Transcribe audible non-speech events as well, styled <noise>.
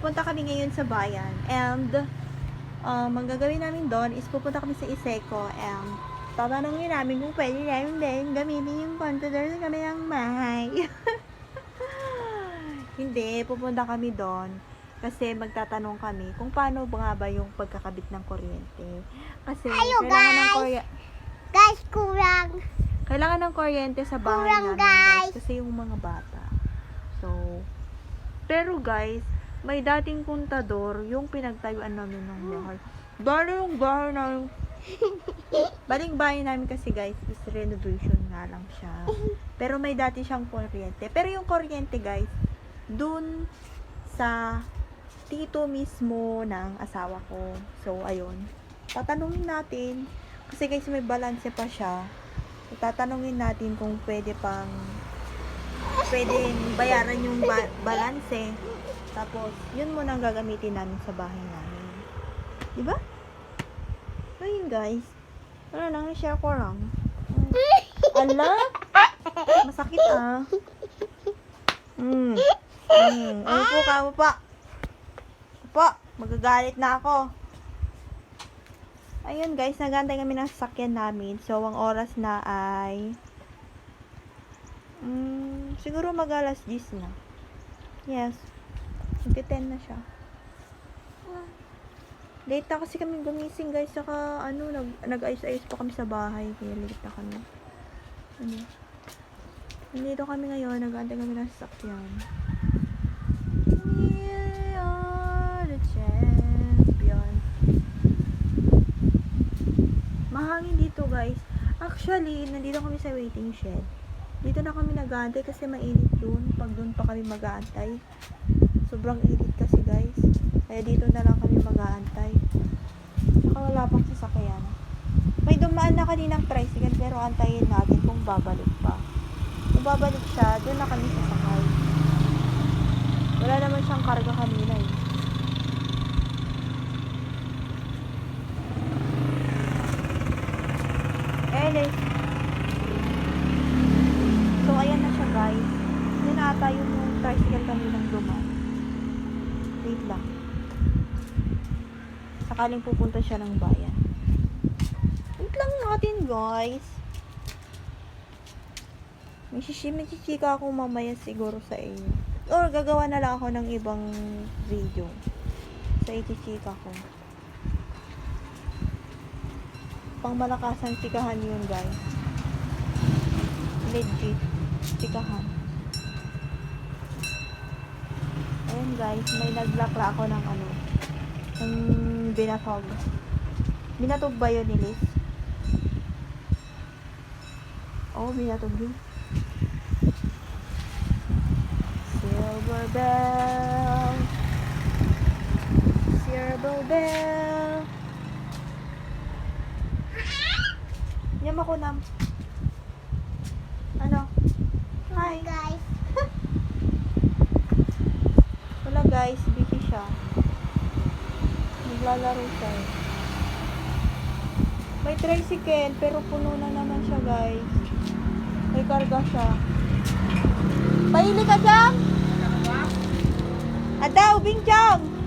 pupunta kami ngayon sa bayan. And, um, ang gagawin namin doon is pupunta kami sa Iseco. And, tatanungin namin kung pwede namin din gamitin yung contador sa kanilang bahay. <laughs> Hindi, pupunta kami doon. Kasi magtatanong kami kung paano ba nga ba yung pagkakabit ng kuryente. Kasi Ayo, kailangan ng guys! kurya- Guys, kurang. kailangan ng kuryente sa bahay Kurang, namin, guys. guys. Kasi yung mga bata. So, pero guys, may dating kontador yung pinagtayuan namin ng bahay. Bali yung bahay <laughs> namin. Baling bahay namin kasi guys, is renovation nga lang siya. <laughs> Pero may dati siyang kuryente. Pero yung kuryente guys, dun sa tito mismo ng asawa ko. So, ayun. Tatanungin natin. Kasi guys, may balance pa siya. Tatanungin natin kung pwede pang pwede bayaran yung ba- balance. Tapos, yun muna ang gagamitin namin sa bahay namin. Di ba? Ayun guys. Ano lang, share ko lang. Ala! Masakit ah. Mm. Mm. Ano po ka mo pa? Po, magagalit na ako. Ayun guys, nagantay kami ng sasakyan namin. So, ang oras na ay mm, siguro mag alas 10 na. Yes. Magti-10 na siya. Late kasi kami gumising guys. Saka ano, nag, nag-ayos-ayos pa kami sa bahay. Kaya late na kami. Ano? Nandito kami ngayon. Nag-aantay kami ng sasakyan. We are the. Mahangin dito guys. Actually, nandito kami sa waiting shed. Dito na kami nag-aantay kasi mainit dun. Pag dun pa kami mag-aantay. Sobrang init kasi guys. Kaya dito na lang kami mag-aantay. Saka wala pang sasakyan. May dumaan na kaninang tricycle pero antayin natin kung babalik pa. Kung babalik siya, doon na kami sasakay. Wala naman siyang karga kanina eh. Anyways. So, ayan na siya guys. Yun na ata yung tricycle kaninang dumaan. Wait lang. Sakaling pupunta siya ng bayan. Wait lang natin guys. May chichika ako mamaya siguro sa inyo. Or gagawa na lang ako ng ibang video. Sa ichichika ko. Pang malakasang chikahan yun guys. Legit. Chikahan. Ayun guys, may naglakla ako ng ano. Ng binatog. Binatog ba yun ni Liz? Oo, oh, binatog yun. Silver bell. Silver bell. Yam ako nam. Ano? Hi. Guys. Wala guys, busy siya. Naglalaro siya. eh. May tricycle, pero puno na naman siya guys. May karga siya. Pahili ka dyan? Adaw, bingjang!